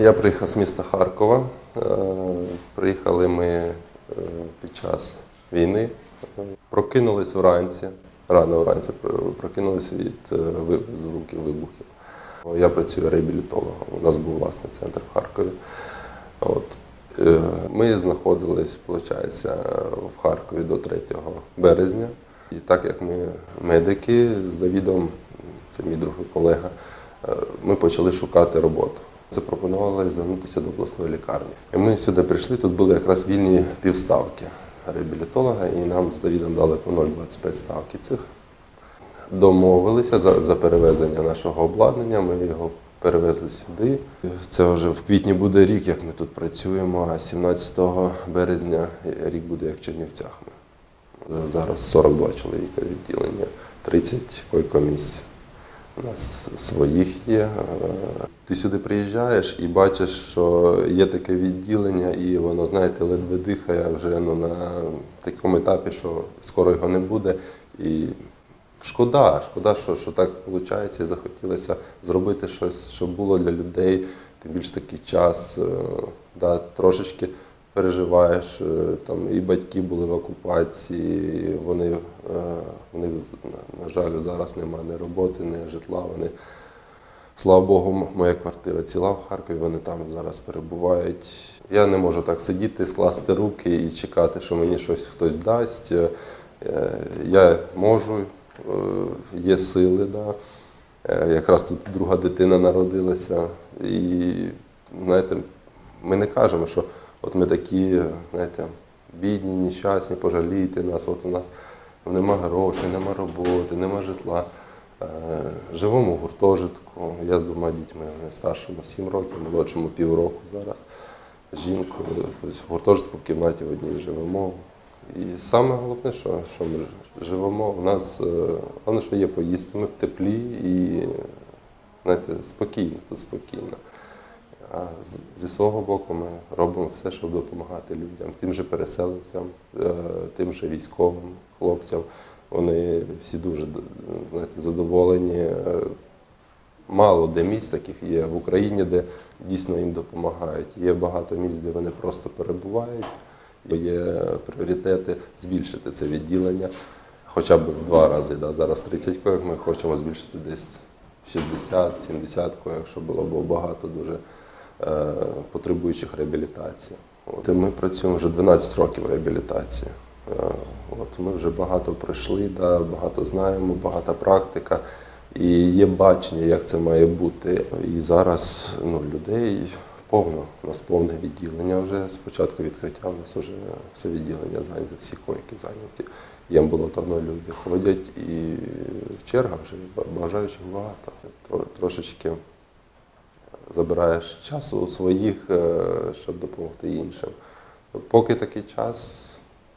Я приїхав з міста Харкова. Е, Приїхали ми е, під час війни. Прокинулись вранці, рано вранці про- прокинулись від е, звуків вибухів. Я працюю реабілітологом. У нас був власний центр в Харкові. От. Ми знаходились, виходить, в Харкові до 3 березня. І так як ми медики з Давідом, це мій друг і колега, ми почали шукати роботу. Запропонували звернутися до обласної лікарні. І ми сюди прийшли, тут були якраз вільні півставки реабілітолога, і нам з Давідом дали по 0,25 ставки цих. Домовилися за, за перевезення нашого обладнання. Ми його перевезли сюди. Це вже в квітні буде рік, як ми тут працюємо, а 17 березня рік буде як в Чернівцях. Зараз 42 чоловіка відділення, 30 койкомісць. У нас своїх є. Е, Ти сюди приїжджаєш і бачиш, що є таке відділення, і воно, знаєте, ледве дихає вже ну, на такому етапі, що скоро його не буде. І шкода, шкода, що, що так виходить, і захотілося зробити щось, щоб було для людей, тим більш такий час, е, да, трошечки переживаєш. е, Там і батьки були в окупації, вони, в них, на- на жаль, зараз немає ні роботи, ні житла. Вони, слава Богу, моя квартира ціла в Харкові, вони там зараз перебувають. Я не можу так сидіти, скласти руки і чекати, що мені щось хтось дасть. Е, Я можу, е, є сили. Да. Е, Якраз тут друга дитина народилася. І знаєте, ми не кажемо, що от ми такі, знаєте, бідні, нещасні, пожалійте нас, от у нас нема грошей, нема роботи, нема житла. Е, Живемо в гуртожитку. Я з двома дітьми, старшому 7 років, молодшому півроку зараз. З жінкою. Тобто в гуртожитку в кімнаті в одній живемо. І саме головне, що, що ми живемо, у нас е, головне, що є поїсти, ми в теплі і знаєте, спокійно, тут спокійно. А зі свого боку ми робимо все, щоб допомагати людям, тим же переселенцям, е, тим же військовим хлопцям. Вони всі дуже знаєте, задоволені. Е, Мало де місць таких є в Україні, де дійсно їм допомагають. Є багато місць, де вони просто перебувають. Є пріоритети збільшити це відділення хоча б в два рази. Да. Зараз 30 коек, ми хочемо збільшити десь 60-70 коек, щоб було б багато дуже потребуючих реабілітації. От, і ми працюємо вже 12 років реабілітації. Е, От, ми вже багато пройшли, да, багато знаємо, багата практика. І є бачення, як це має бути. І зараз ну, людей повно. У нас повне відділення вже з початку відкриття. У нас вже все відділення зайняте, всі койки зайняті. Є амбулаторно люди ходять і черга вже бажаючих багато. Трошечки забираєш часу у своїх, е, щоб допомогти іншим. Поки такий час,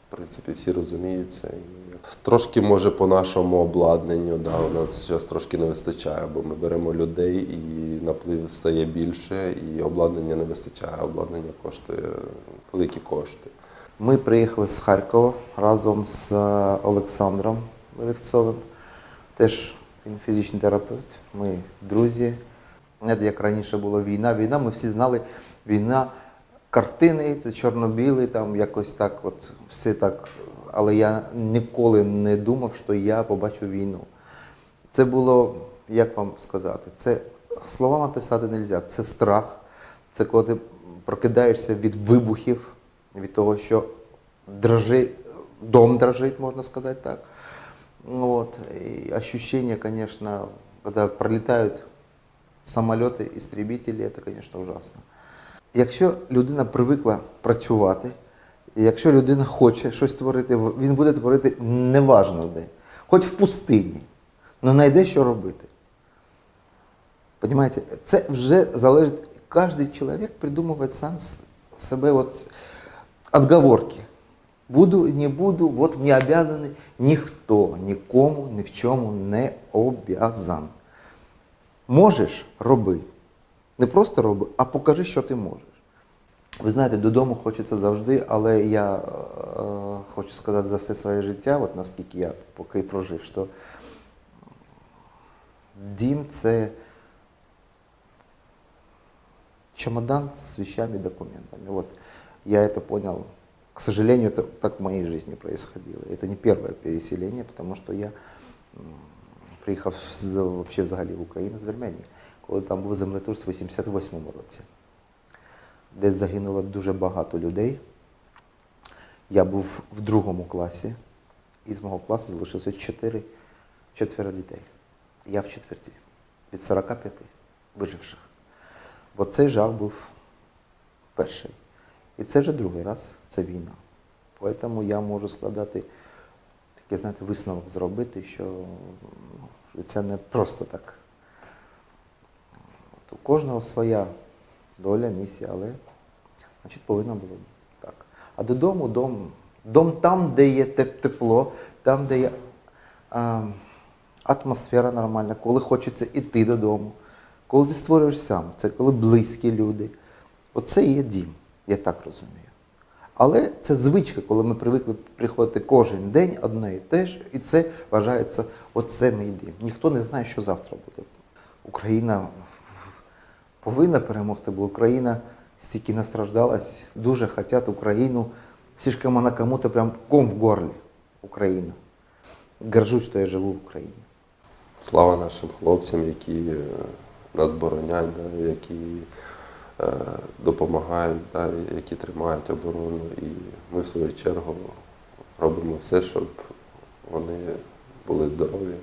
в принципі, всі розуміють це. І Трошки може по нашому обладнанню, да, у нас зараз трошки не вистачає, бо ми беремо людей і наплив стає більше, і обладнання не вистачає. Обладнання коштує великі кошти. Ми приїхали з Харкова разом з Олександром Великцовим. Теж він фізичний терапевт. Ми друзі. Знаєте, як раніше була війна. Війна, ми всі знали, війна, картини, це чорно-білий, там якось так, от все так. Але я ніколи не думав, що я побачу війну. Це було, як вам сказати, це словами писати не можна. Це страх. Це коли ти прокидаєшся від вибухів, від того, що дрожить, дом дрожить, можна сказати так. Вот. И ощущение, конечно, когда пролетают самоліти, істребителі, це, звісно, ужасно. Якщо людина привикла працювати, якщо людина хоче щось творити, він буде творити неважно де, хоч в пустині, але знайде, що робити. Понимаете, це вже залежить, кожен чоловік придумує сам себе от отговорки. Буду, не буду, от мені обязаний. Ніхто нікому ні в чому не обязан. Можеш роби. Не просто роби, а покажи, що ти можеш. Ви знаєте, додому хочеться завжди, але я е, хочу сказати за все своє життя, от наскільки я поки прожив, що дім це чемодан с вещами и документами. Вот я это понял. К сожалению, это так в моей жизни происходило. Это не первое переселение, потому что я м, приїхав з, вообще взагалі в Україну з Вірменії, коли там був землетрус у 88-му році, де загинуло дуже багато людей. Я був в другому класі, і з мого класу залишилося чотири, четверо дітей. Я в четверті від 45 виживших. Бо цей жах був перший. І це вже другий раз, це війна. Тому я можу складати такий, знаєте, висновок зробити, що що це не просто так. От у кожного своя доля, місія, але значить, повинно було так. А додому дом, дом там, де є тепло, там, де є а, атмосфера нормальна, коли хочеться йти додому, коли ти створюєш сам, це коли близькі люди. Оце є дім, я так розумію. Але це звичка, коли ми привикли приходити кожен день одне і те ж, і це вважається оце мій дім. Ніхто не знає, що завтра буде. Україна повинна перемогти, бо Україна стільки настраждалась, дуже хотять Україну. Слишком вона кому-то прям ком в горлі. Україна. Горжусь, що я живу в Україні. Слава нашим хлопцям, які е, нас боронять, які допомагають, да, які тримають оборону. І ми в свою чергу робимо все, щоб вони були здорові.